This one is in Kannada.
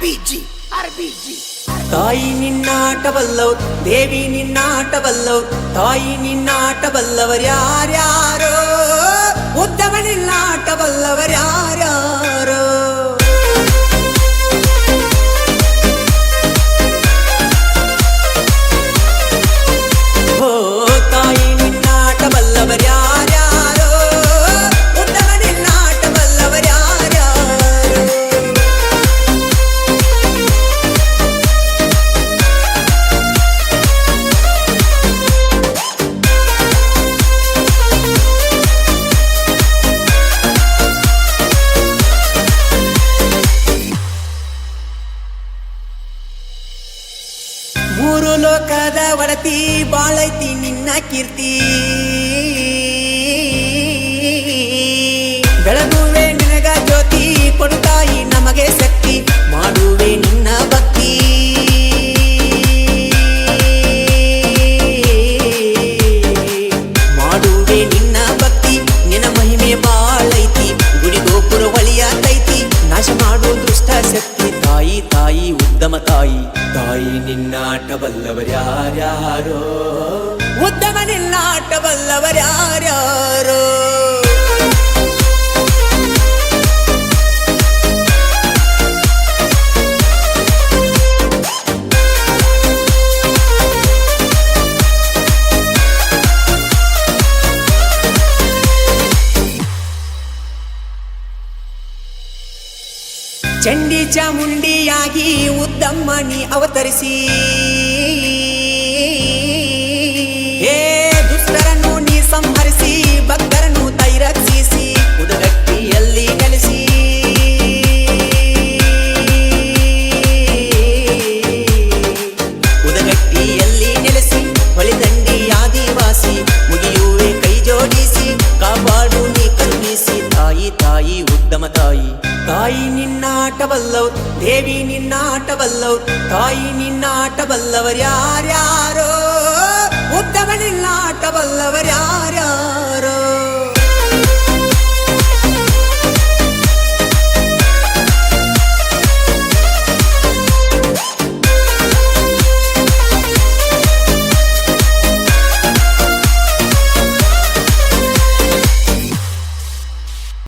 ಆರ್ಬಿಜಿ ಆರ್ಬಿಜಿ ತಾಯಿ ನಿನ್ನಾಟಬಲ್ಲವ್ ದೇವಿ ನಿನ್ನಾಟಬಲ್ಲವ್ ತಾಯಿ ನಿನ್ನಾಟಬಲ್ಲವರ್ಯಾರ್ಯಾರೋ ಲೋಕದ ಒಡತಿ, ಬಾಳೈತಿ ನಿನ್ನ ಕೀರ್ತಿ. ಬೆಳಗುವೆ ನಿನಗ ಜ್ಯೋತಿ ಕೊಡುತ್ತಾಯಿ ನಮಗೆ ಶಕ್ತಿ, ಮಾಡುವೆ ನಿನ್ನ ಭಕ್ತಿ. ಮಾಡುವೆ ನಿನ್ನ ಭಕ್ತಿ, ನಿನ್ನ ಮಹಿಮೆ ಬಾಳೈತಿ, ಗುಡಿ ಗೋಪುರ ಹೊಳಿಯಾತೈತಿ ನಾಶ ಮಾಡೋ ದುಷ್ಟ ಶಕ್ತಿ. ತಾಯಿ ತಾಯಿ ಉದ್ದಮ ತಾಯಿ. ತಾಯಿ ನಿನ್ನಾಟ ಬಲ್ಲವರ್ಯಾರ್ಯಾರೋ ಉದ್ದಮ ನಿನ್ನಾಟ ಚಂಡಿ ಚಾಮುಂಡಿಯಾಗಿ ಉದ್ದಮ್ಮನಿ ಅವತರಿಸಿ. ತಾಯಿ ತಾಯಿ ನಿನ್ನಾಟ ಬಲ್ಲವ್ರು ದೇವಿ ನಿನ್ನಾಟ ಬಲ್ಲವ್ರು ತಾಯಿ ನಿನ್ನಾಟ ಬಲ್ಲವರ್ಯಾರ್ಯಾರೋ ಉದ್ದಮ ನಿನ್ನಾಟ ಬಲ್ಲವರ್ಯಾರ್ಯಾರೋ